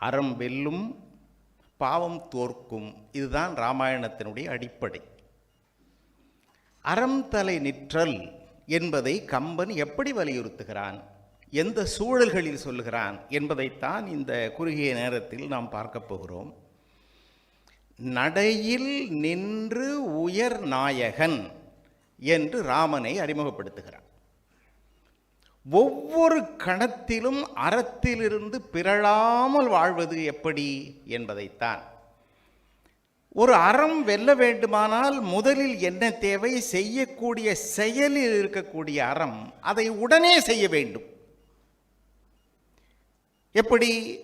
அறம் வெல்லும் பாவம் தோற்கும். இதுதான் ராமாயணத்தினுடைய அடிப்படை. அறம் தலை நிற்றல் என்பதை கம்பன் எப்படி வலியுறுத்துகிறான்? எந்த சூழல்களில் சொல்லுகிறான்? என்பதைத்தான் இந்த குறுகிய நேரத்தில் நாம் பார்க்க போகிறோம். நடையில் நின்று உயர் நாயகன் என்று ராமனை அறிமுகப்படுத்துகிறான். ஒவ்வொரு கணத்திலும் அறத்திலிருந்து பிறழாமல் வாழ்வது எப்படி என்பதைத்தான். ஒரு அறம் வெல்ல வேண்டுமானால் முதலில் என்ன தேவை? செய்யக்கூடிய செயலில் இருக்கக்கூடிய அறம் அதை உடனே செய்ய வேண்டும். எப்படி?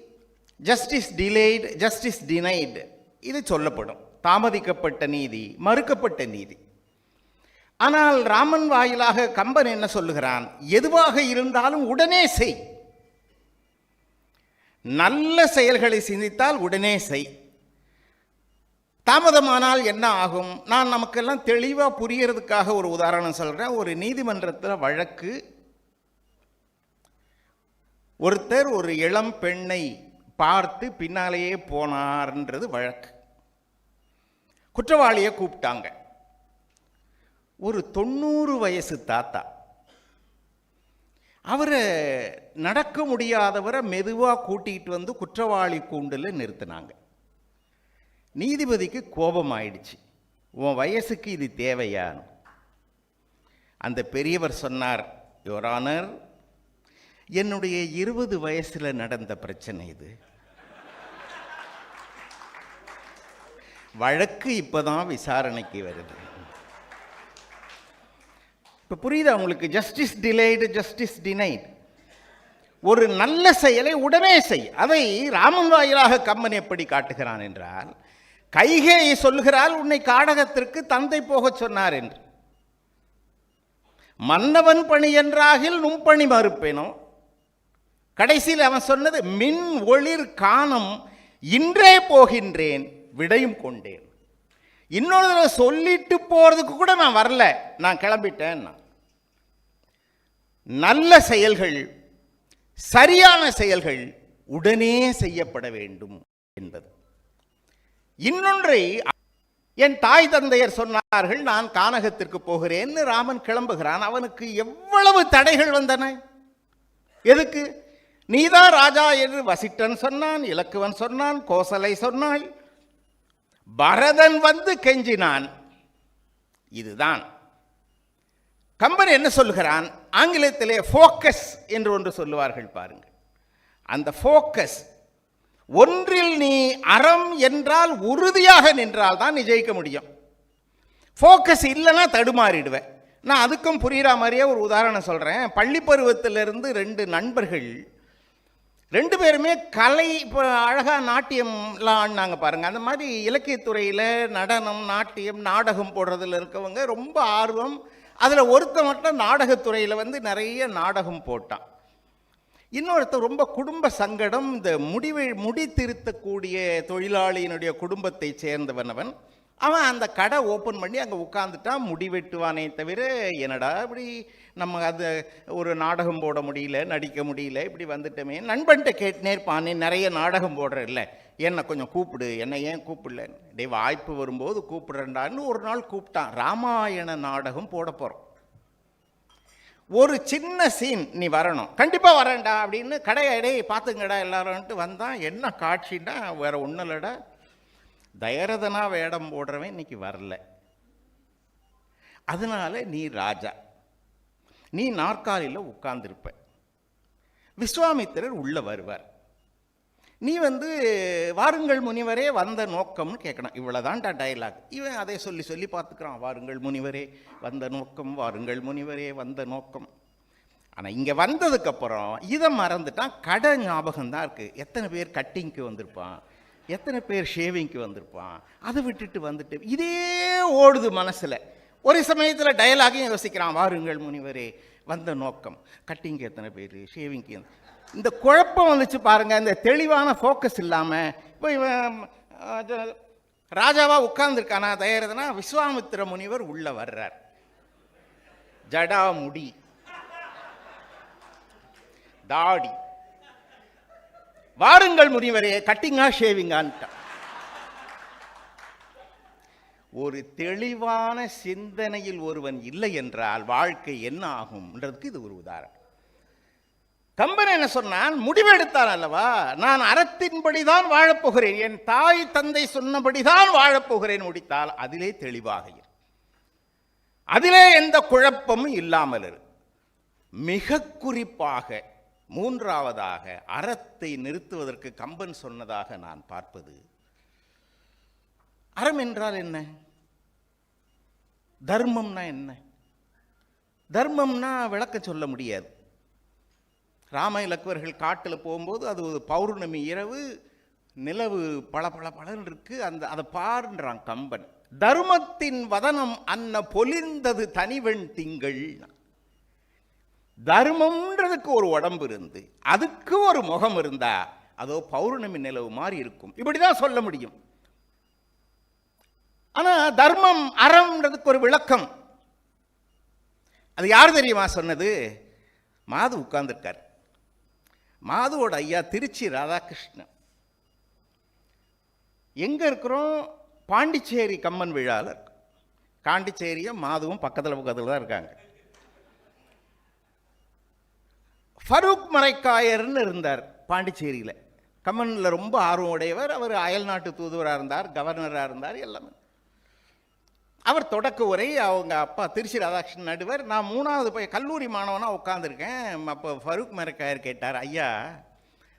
ஜஸ்டிஸ் டிலேய்டு ஜஸ்டிஸ் டினைடு இது சொல்லப்படும். தாமதிக்கப்பட்ட நீதி மறுக்கப்பட்ட நீதி. ஆனால் ராமன் வாயிலாக கம்பன் என்ன சொல்லுகிறான்? எதுவாக இருந்தாலும் உடனே செய். நல்ல செயல்களை சிந்தித்தால் உடனே செய். தாமதமானால் என்ன ஆகும்? நான் நமக்கெல்லாம் தெளிவாக புரியறதுக்காக ஒரு உதாரணம் சொல்கிறேன் ஒரு நீதிமன்றத்தில் வழக்கு. ஒருத்தர் ஒரு இளம் பெண்ணை பார்த்து பின்னாலேயே போனார்ன்றது வழக்கு. குற்றவாளியை கூப்பிட்டாங்க. ஒரு தொண்ணூறு வயசு தாத்தா. அவரை நடக்க முடியாதவரை மெதுவாக கூட்டிகிட்டு வந்து குற்றவாளி கூண்டில் நிறுத்தினாங்க. நீதிபதிக்கு கோபம் ஆயிடுச்சு உன் வயசுக்கு இது தேவையான்னு அந்த பெரியவர் சொன்னார் யோரானர் என்னுடைய இருபது வயசில் நடந்த பிரச்சனை இது. வழக்கு இப்போதான் விசாரணைக்கு வருது. இப்போ புரியுதா உங்களுக்கு? ஜஸ்டிஸ் டிலேடு ஜஸ்டிஸ் டினைடு ஒரு நல்ல செயலை உடனே செய். அதை ராமன் வாயிலாக கம்மன் எப்படி காட்டுகிறான் என்றால் கைகேயை சொல்கிறாள் உன்னை காடகத்திற்கு தந்தை போகச் சொன்னார் என்று. மன்னவன் பணி என்றாகில் நும்பணி மறுப்பேனோ? கடைசியில் அவன் சொன்னது மின் ஒளிர் காணம் இன்றே போகின்றேன் விடையும் கொண்டேன். இன்னொரு தடவை சொல்லிட்டு போகிறதுக்கு கூட நான் வரல. நான் கிளம்பிட்டேன் நல்ல செயல்கள் சரியான செயல்கள் உடனே செய்யப்பட வேண்டும் என்பது. இன்னொன்றை என் தாய் தந்தையர் சொன்னார்கள் நான் கானகத்திற்கு போகிறேன்னு. ராமன் கிளம்புகிறான். அவனுக்கு எவ்வளவு தடைகள் வந்தன? எதுக்கு? நீதான் ராஜா என்று வசிட்டன் சொன்னான் இலக்குவன் சொன்னான் கோசலை சொன்னாள் பரதன் வந்து கெஞ்சினான். இதுதான். கம்பன் என்ன சொல்லுகிறான்? ஆங்கிலத்திலே ஃபோக்கஸ் என்று ஒன்று சொல்லுவார்கள் பாருங்கள். அந்த ஃபோக்கஸ் ஒன்றில் நீ அறம் என்றால் உறுதியாக நின்றால் தான் நீ ஜெயிக்க முடியும். ஃபோக்கஸ் இல்லைன்னா தடுமாறிடுவேன் நான் அதுக்கும் புரிகிற மாதிரியே ஒரு உதாரணம் சொல்கிறேன் பள்ளி பருவத்திலிருந்து ரெண்டு நண்பர்கள் ரெண்டு பேருமே கலை இப்போ அழகாக நாட்டியம்லாம் ஆடினாங்க பாருங்கள் அந்த மாதிரி இலக்கியத்துறையில் நடனம் நாட்டியம் நாடகம் போடுறதுல இருக்கவங்க ரொம்ப ஆர்வம். அதில் ஒருத்த மட்டும் நாடகத்துறையில் வந்து நிறைய நாடகம் போட்டான். இன்னொருத்தர் ரொம்ப குடும்ப சங்கடம் இந்த முடிவை முடி திருத்தக்கூடிய தொழிலாளியினுடைய குடும்பத்தை சேர்ந்தவனவன் அவன் அந்த கடை ஓப்பன் பண்ணி அங்கே உட்காந்துட்டான் முடி வெட்டுவானே தவிர என்னடா இப்படி நம்ம அது ஒரு நாடகம் போட முடியல நடிக்க முடியல இப்படி வந்துட்டோமே. நண்பன்கிட்ட கேட்டுனே இருப்பானே நிறைய நாடகம் போடுற இல்லை என்னை கொஞ்சம் கூப்பிடு என்னை ஏன் கூப்பிடலன்னு? டே வாய்ப்பு வரும்போது கூப்பிடுறேன்டான்னு ஒரு நாள் கூப்பிட்டான். ராமாயண நாடகம் போட போகிறோம் ஒரு சின்ன சீன் நீ வரணும். கண்டிப்பாக வரேன்டா அப்படின்னு கடையை டேய் பார்த்துங்கடா எல்லாரும்ட்டு வந்தான். என்ன காட்சின்னா வேறு ஒன்றும் இல்லைடா. தயரதனா வேடம் போடுறவன் இன்னைக்கு வரல. அதனால நீ ராஜா. நீ நாற்காலியில் உட்கார்ந்துருப்ப. விஸ்வாமித்திரர் உள்ளே வருவார். நீ வந்து வாருங்கள் முனிவரே வந்த நோக்கம்னு கேட்கணும் இவ்வளோதான்டா டயலாக் இவன் அதை சொல்லி சொல்லி பார்த்துக்கிறான். வாருங்கள் முனிவரே வந்த நோக்கம் வாருங்கள் முனிவரே வந்த நோக்கம். ஆனால் இங்கே வந்ததுக்கப்புறம் இதை மறந்துட்டான் கடை ஞாபகம் தான் இருக்குது எத்தனை பேர் கட்டிங்க்கு வந்திருப்பான்? எத்தனை பேர் ஷேவிங்க்கு வந்திருப்பான்? அதை விட்டுட்டு வந்துட்டு இதே ஓடுது மனசில். ஒரு சமயத்தில் டயலாகையும் யோசிக்கிறான் வாருங்கள் முனிவரே. வந்த நோக்கம் கட்டிங்க்கு எத்தனை பேர் ஷேவிங்க்கு இந்த குழப்பம் வந்துச்சு பாருங்கள் இந்த தெளிவான ஃபோக்கஸ் இல்லாமல் இப்போ இவன் ராஜாவாக உட்கார்ந்துருக்கானா தயாரிதனா விஸ்வாமித்திர முனிவர் உள்ளே வர்றார். ஜடா முடி. தாடி. வாருங்கள் முனிவரே கட்டிங்கா ஷேவிங்கான்ட்டான் ஒரு தெளிவான சிந்தனையில் ஒருவன் இல்லை என்றால் வாழ்க்கை என்ன ஆகும்ன்றதுக்கு இது ஒரு உதாரணம். கம்பன் என்ன சொன்னான்? முடிவெடுத்தான் அல்லவா? நான் அறத்தின்படிதான் வாழப்போகிறேன். என் தாய் தந்தை சொன்னபடிதான் வாழப்போகிறேன் முடித்தால் அதிலே தெளிவாக இரு. அதிலே எந்த குழப்பமும் இல்லாமல் இரு. மிக குறிப்பாக மூன்றாவதாக அறத்தை நிறுத்துவதற்கு கம்பன் சொன்னதாக நான் பார்ப்பது. அறம் என்றால் என்ன? தர்மம்னா என்ன? தர்மம்னா விளக்க சொல்ல முடியாது. ராம இலக்குவர்கள் காட்டில் போகும்போது அது ஒரு பௌர்ணமி இரவு நிலவு பல பல பலன் இருக்குது அந்த அதை பாருன்றான் கம்பன். தர்மத்தின் வதனம் அன்ன பொலிந்தது தனிவெண் திங்கள். தர்மம்ன்றதுக்கு ஒரு உடம்பு இருந்து அதுக்கு ஒரு முகம் இருந்தா அதோ பௌர்ணமி நிலவு மாதிரி இருக்கும். இப்படிதான் சொல்ல முடியும். ஆனா தர்மம் அறம்ன்றதுக்கு ஒரு விளக்கம். அது யார் தெரியுமா சொன்னது? மாது உட்கார்ந்துருக்கார் மாதுவோட ஐயா திருச்சி ராதாகிருஷ்ணன். எங்க இருக்கிறோம்? பாண்டிச்சேரி கம்மன் விழாவில் இருக்கு. பாண்டிச்சேரியும் மாதுவும் பக்கத்தில் பக்கத்தில் தான் இருக்காங்க. ஃபரூக் மரைக்காயர்னு இருந்தார் பாண்டிச்சேரியில். கம்மனில் ரொம்ப ஆர்வம் உடையவர். அவர் அயல் நாட்டு தூதுவராக இருந்தார் கவர்னராக இருந்தார் எல்லாமே. அவர் தொடக்க உரை அவங்க அப்பா திருச்சி ராதாகிருஷ்ணன் நடுவர். நான் மூணாவது போய் கல்லூரி மாணவனாக உட்காந்துருக்கேன் அப்போ ஃபரூக் மரைக்காயர் கேட்டார் ஐயா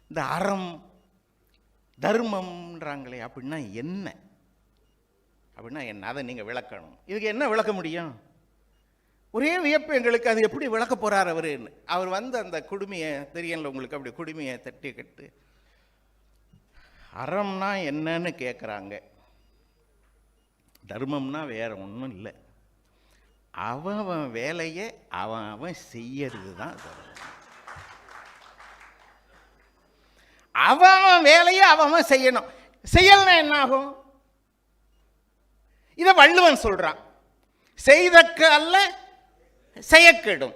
இந்த அறம் தர்மம்ன்றாங்களே அப்படின்னா என்ன? அப்படின்னா என்ன? அதை நீங்கள் விளக்கணும். இதுக்கு என்ன விளக்க முடியும்? ஒரே வியப்பு எங்களுக்கு அது எப்படி விளக்க போகிறார் அவருன்னு அவர் வந்து அந்த குடுமையை தெரியல உங்களுக்கு அப்படி குடுமையை தட்டி கட்டு. அறம்னா என்னன்னு கேட்குறாங்க தர்மம்னா வேற ஒன்றும் இல்லை. அவன் வேலையை அவன் அவன் செய்யறது தான் தர்மம். அவன் அவன் வேலையை அவன் அவன் செய்யணும். செய்யலனா என்ன ஆகும் இதை வள்ளுவன் சொல்றான். செய்தக்க அல்ல செய்யக்கெடும்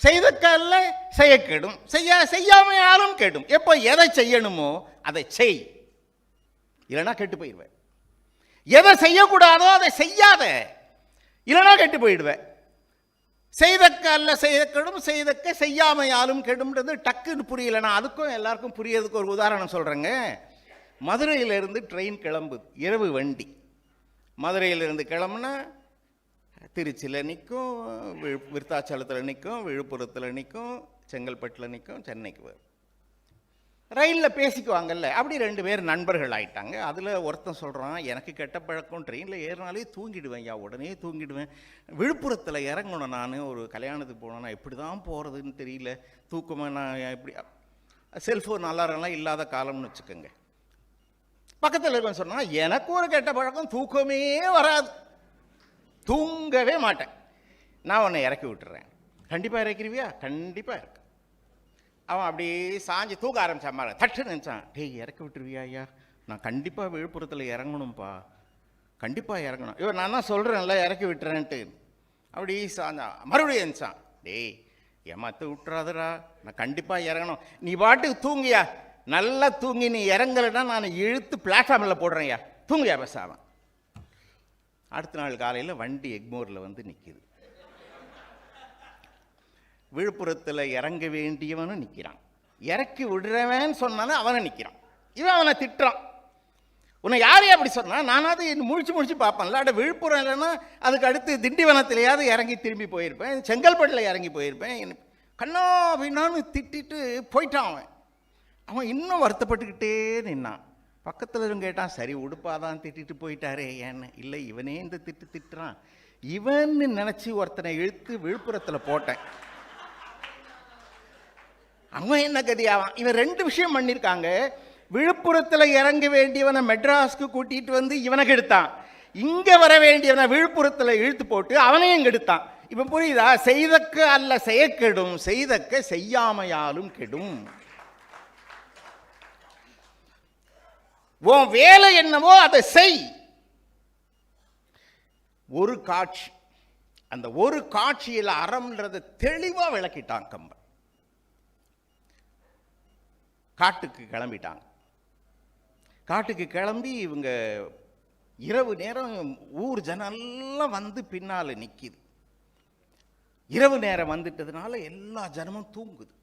செய்தக்க அல்ல செய்யக்கெடும் செய்ய செய்யாமையாலும் கெடும். எப்போ எதை செய்யணுமோ அதை செய். இல்லைன்னா கெட்டு போயிடுவேன். எதை செய்யக்கூடாதோ அதை செய்யாத இல்லைன்னா கெட்டு போயிடுவேன். செய்தக்க அல்ல செய்தக்கெடும் செய்தக்க செய்யாமையாலும் கெடும்ன்றது டக்குன்னு புரியலனா அதுக்கும் எல்லாருக்கும் புரியறதுக்கு ஒரு உதாரணம் சொல்கிறேங்க மதுரையிலிருந்து ட்ரெயின் கிளம்புது இரவு வண்டி. மதுரையிலிருந்து கிளம்புனா திருச்சியில் நிற்கும் விழு விருத்தாச்சலத்தில் நிற்கும் விழுப்புரத்தில் நிற்கும் செங்கல்பட்டில் நிற்கும் சென்னைக்கு வரும். ரயிலில் பேசிக்குவாங்கல்ல அப்படி ரெண்டு பேர் நண்பர்கள் ஆயிட்டாங்க. அதில் ஒருத்தன் சொல்கிறான் எனக்கு கெட்ட பழக்கம் ட்ரெயினில் ஏறினாலே தூங்கிடுவேன் யா உடனே தூங்கிடுவேன். விழுப்புரத்தில் இறங்கணும் நான் ஒரு கல்யாணத்துக்கு போனேன்னா எப்படி தான் போகிறதுன்னு தெரியல. தூக்கமாக நான் எப்படி செல்ஃபோன் அலாரம்லாம் இல்லாத காலம்னு வச்சுக்கோங்க. பக்கத்தில் இருக்கவன் சொன்னால் எனக்கு ஒரு கெட்ட பழக்கம் தூக்கமே வராது. தூங்கவே மாட்டேன். நான் உன்னை இறக்கி விட்டுறேன். கண்டிப்பாக இறக்கிருவியா? கண்டிப்பாக இருக்கு அவன் அப்படியே சாஞ்சு தூக்க ஆரம்பிச்சான் மாதிரி தட்டு நினச்சான். டேய் இறக்கி விட்டுருவியா ஐயா? நான் கண்டிப்பாக விழுப்புரத்தில் இறங்கணும்ப்பா கண்டிப்பாக இறங்கணும். இவன் நான் தான் சொல்கிறேன்ல இறக்கி விட்டுறேன்ட்டு. அப்படி சாஞ்சான் மறுபடியும் எழுந்தான் டேய் ஏமாத்து விட்டுறாதடா. நான் கண்டிப்பாக இறங்கணும். நீ பாட்டுக்கு தூங்கியா? நல்லா தூங்கி நீ இறங்கலைன்னா நான் இழுத்து பிளாட்ஃபார்மில் போடுறேன்யா தூங்கியா பேசாம? அடுத்த நாள் காலையில் வண்டி எக்மோரில் வந்து நிற்கிது விழுப்புரத்தில் இறங்க வேண்டியவனும் நிற்கிறான் இறக்கி விடுறவன் சொன்னாலும் அவனை நிற்கிறான் இவன் அவனை திட்டுறான். உன்னை யாரையும் அப்படி சொன்னால் நானாவது முழிச்சு முழிச்சு பார்ப்பேன்ல. அட விழுப்புரம் இல்லைன்னா அதுக்கு அடுத்து திண்டிவனத்திலேயாவது இறங்கி திரும்பி போயிருப்பேன். செங்கல்பட்டில் இறங்கி போயிருப்பேன். கண்ணா அப்படின்னான்னு திட்டிட்டு போயிட்டான் அவன். அவன் இன்னும் வருத்தப்பட்டுக்கிட்டே நின்னான். பக்கத்தில் இருந்து கேட்டான் சரி உடுப்பாதான் திட்டிட்டு போயிட்டாரே ஏன்னு. இல்லை இவனே இந்த திட்டு திட்டுறான். இவன்னு நினச்சி ஒருத்தனை இழுத்து விழுப்புரத்தில் போட்டேன். அவன் என்ன கதியாவான் இவன் ரெண்டு விஷயம் பண்ணியிருக்காங்க விழுப்புரத்தில் இறங்க வேண்டியவனை மெட்ராஸ்க்கு கூட்டிகிட்டு வந்து இவனை கெடுத்தான். இங்கே வர வேண்டியவனை விழுப்புரத்தில் இழுத்து போட்டு அவனையும் கெடுத்தான். இப்போ புரியுதா? செய்தக்க அல்ல செய்யக்கெடும். செய்தக்க செய்யாமையாலும் கெடும். உன் வேலை என்னவோ அதை செய். ஒரு காட்சி. அந்த ஒரு காட்சியில் அறம்ன்றதை தெளிவாக விளக்கிட்டான் கம்பன். காட்டுக்கு கிளம்பிட்டாங்க. காட்டுக்கு கிளம்பி இவங்க இரவு நேரம் ஊர் ஜனெல்லாம் வந்து பின்னால் நிற்கிது இரவு நேரம் வந்துட்டதுனால எல்லா ஜனமும் தூங்குது.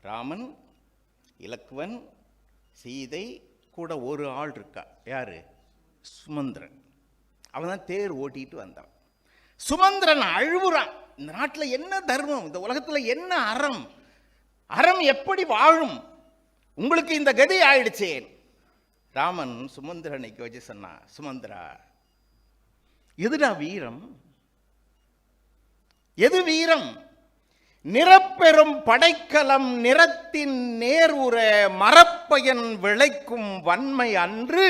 ராமன் இலக்குவன் சீதை கூட ஒரு ஆள் இருக்கா? யார்? சுமந்திரன். அவன் தான் தேர் ஓட்டிட்டு வந்தான். சுமந்திரன் அழுவுறான். இந்த நாட்டில் என்ன தர்மம்? இந்த உலகத்தில் என்ன அறம்? அறம் எப்படி வாழும்? உங்களுக்கு இந்த கதி ஆயிடுச்சேன் ராமன் சுமந்திரனைக்கு வச்சு சொன்னான் சுமந்திரா எதுடா வீரம்? எது வீரம்? நிறப்பெறும் படைக்கலம் நிறத்தின் நேருற மரப்பயன் விளைக்கும் வன்மை அன்று.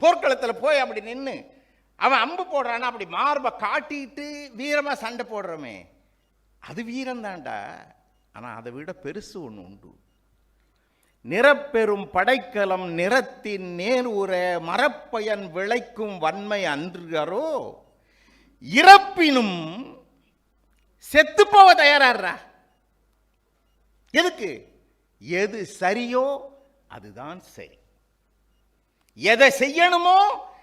போர்க்களத்தில் போய் அப்படி நின்று அவன் அம்பு போடுறான்னா அப்படி மார்பை காட்டிட்டு வீரமாக சண்டை போடுறோமே. அது வீரம் தான்டா ஆனால் அதை விட பெருசு ஒன்று உண்டு. நிறப்பெறும் படைக்கலம் நிறத்தின் நேருற மரப்பயன் விளைக்கும் வன்மை அன்றுகரோ இறப்பினும் செத்து போக தயாராடுறா எதுக்கு? எது சரியோ அதுதான் சரி. எதை செய்யணுமோ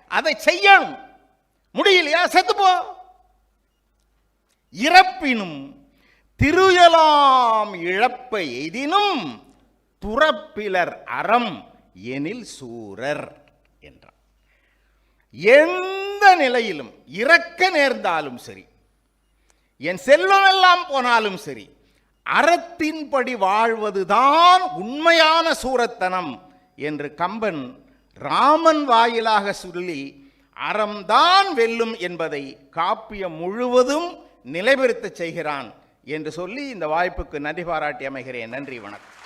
அதை செய்யணும். முடியலையா? செத்துப்போ. இறப்பினும் திருயலாம் இழப்பை எதினும் துறப்பிலர் அறம் எனில் சூரர் என்றார் எந்த நிலையிலும் இறக்க நேர்ந்தாலும் சரி என் செல்வம் எல்லாம் போனாலும் சரி அறத்தின்படி வாழ்வதுதான் உண்மையான சூரத்தனம் என்று கம்பன் ராமன் வாயிலாக சொல்லி அறம்தான் வெல்லும் என்பதை காப்பியம் முழுவதும் நிலைபெறுத்த செய்கிறான் என்று சொல்லி இந்த வாய்ப்புக்கு நன்றி பாராட்டி அமைகிறேன். நன்றி வணக்கம்.